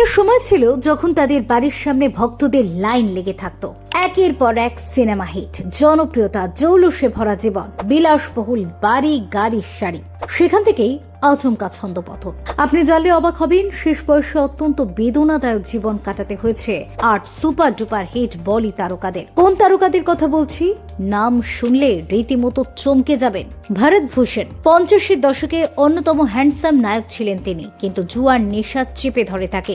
একটা সময় ছিল যখন তাদের বাড়ির সামনে ভক্তদের লাইন লেগে থাকতো। একের পর এক সিনেমা হিট, জনপ্রিয়তা, জৌলুসে ভরা জীবন, বিলাসবহুল বাড়ি গাড়ির শাড়ি। সেখান থেকেই আচমকা ছন্দপতন আপনি জানলে অবাক হবেন, শেষ বয়সে অত্যন্ত বেদনাদায়ক জীবন কাটাতে হয়েছে আট সুপার ডুপার হিট বলি তারকাদের। কোন তারকাদের কথা বলছি? নাম শুনলে রীতিমতো চমকে যাবেন। ভারত ভূষণ পঞ্চাশের দশকে অন্যতম হ্যান্ডসাম নায়ক ছিলেন তিনি, কিন্তু জুয়ার নেশা চেপে ধরে তাকে।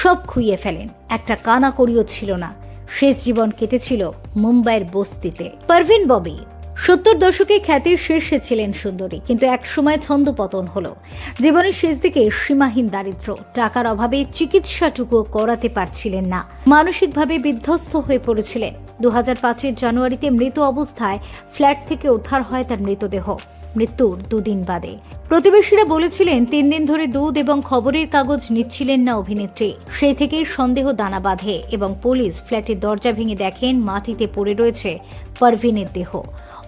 সব খুইয়ে ফেলেন। একটা কানা করিও ছিল না। শেষ জীবন কেটেছিল মুম্বাইয়ের বস্তিতে। পারভিন ববি, সত্তর দশকে খ্যাতির শীর্ষে ছিলেন সুন্দরী, কিন্তু একসময় ছন্দপতন হলো। জীবনের শেষ দিকে সীমাহীন দারিদ্র, টাকার অভাবে চিকিৎসাটুকু করাতে পারছিলেন না। মানসিকভাবে বিধ্বস্ত হয়ে পড়েছিলেন। দু হাজার জানুয়ারিতে মৃত অবস্থায় ফ্ল্যাট থেকে উদ্ধার হয় তার মৃতদেহ। মৃত্যুর দুদিন বাদে। প্রতিবেশীরা বলেছিলেন, তিন দিন ধরে দুধ এবং খবরের কাগজ নিচ্ছিলেন না অভিনেত্রী। সেই থেকেই সন্দেহ দানা বাঁধে এবং পুলিশ ফ্ল্যাটের দরজা ভেঙে দেখেন মাটিতে পড়ে রয়েছে পারভিনের দেহ।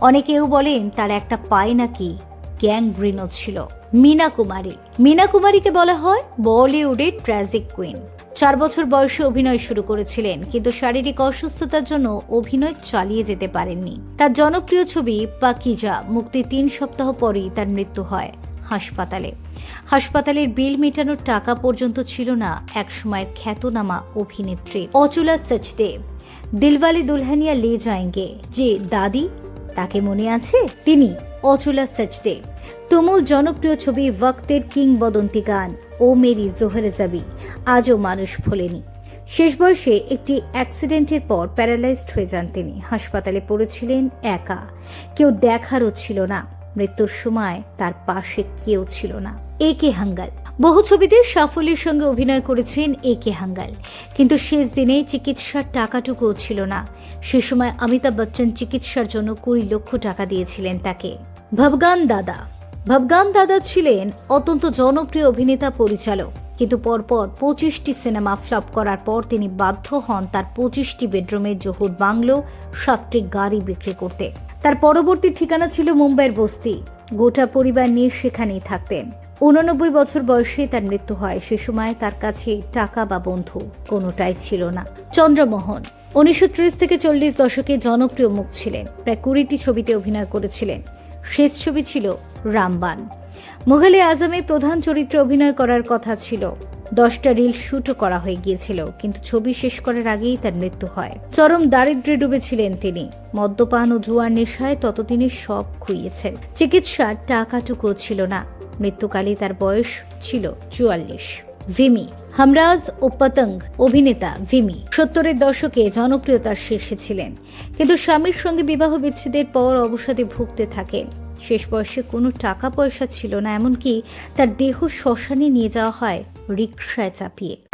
অনেকেও বলেন, তার একটা পায় নাকি গ্যাংগ্রিনও ছিল। মীনা কুমারী মীনা কুমারীকে বলা হয় বলিউডের ট্র্যাজিক কুইন। চার বছর বয়সে অভিনয় শুরু করেছিলেন, কিন্তু শারীরিক অসুস্থতার জন্য অভিনয় চালিয়ে যেতে পারেননি। তার জনপ্রিয় ছবি পাকিজা, মুক্তি তিন সপ্তাহ পরেই তার মৃত্যু হয় হাসপাতালে। হাসপাতালের বিল মেটানোর টাকা পর্যন্ত ছিল না একসময়ের খ্যাতনামা অভিনেত্রী অচুলা সচদেব। দিলওয়ালে দুলহানিয়া লে যায়েঙ্গে যে দাদি, তাকে মনে আছে? তিনি অচুলা সচদেব তুমুল জনপ্রিয় ছবি ওয়াক্তের কিংবদন্তি গান, ও মেরি জোহর জাবি। আজও মানুষ ভোলেনি। শেষ বয়সে একটি অ্যাক্সিডেন্টের পর প্যারালাইজড হয়ে যান তিনি। হাসপাতালে পড়েছিলেন একা। কেউ দেখারও ছিল না। মৃত্যুর সময় তার পাশে কেউ ছিল না। এ কে হাঙ্গাল। বহু ছবিতে সাফল্যের সঙ্গে অভিনয় করেছেন এ কে হাঙ্গাল। কিন্তু শেষ দিনে চিকিৎসার টাকাটুকুও ছিল না। সে সময় অমিতাভ বচ্চন চিকিৎসার জন্য কুড়ি লক্ষ টাকা দিয়েছিলেন তাকে। ভবগান দাদা। ভবগান দাদা ছিলেন অত্যন্ত জনপ্রিয় অভিনেতা পরিচালক। কিন্তু পরপর পঁচিশটি সিনেমা ফ্লপ করার পর তিনি বাধ্য হন তার পঁচিশটি বেডরুমের জহুর বাংলো, সাতটি গাড়ি বিক্রি করতে। তার পরবর্তী ঠিকানা ছিল মুম্বাইয়ের বস্তি। গোটা পরিবার নিয়ে সেখানেই থাকতেন। উননব্বই বছর বয়সে তার মৃত্যু হয়। সে সময় তার কাছে টাকা বা বন্ধু কোনোটাই ছিল না। চন্দ্রমোহন উনিশশো ত্রিশ থেকে চল্লিশ দশকে জনপ্রিয় মুখ ছিলেন। প্রায় কুড়িটি ছবিতে অভিনয় করেছিলেন। শেষ ছবি ছিল রামবান। মুঘলে আজমে প্রধান চরিত্রে অভিনয় করার কথা ছিল। দশটা রিল শুটও করা হয়ে গিয়েছিল, কিন্তু ছবি শেষ করার আগেই তার মৃত্যু হয়। চরম দারিদ্র্যে ডুবেছিলেন তিনি। মদ্যপান ও জুয়ার নেশায় তত তিনি সব খুইয়েছেন। চিকিৎসার টাকাটুকুও ছিল না। মৃত্যুকালে তার বয়স ছিল চুয়াল্লিশ। ভিমি। হামরাজ ও পতঙ্গ অভিনেতা ভিমি। সত্তরের দশকে জনপ্রিয়তার শীর্ষে ছিলেন। কিন্তু স্বামীর সঙ্গে বিবাহ বিচ্ছেদের পর অবসাদে ভুগতে থাকেন। শেষ বয়সে কোনো টাকা পয়সা ছিল না, এমনকি তার দেহ শ্মশানে নিয়ে যাওয়া হয় রিক্সায় চাপিয়ে।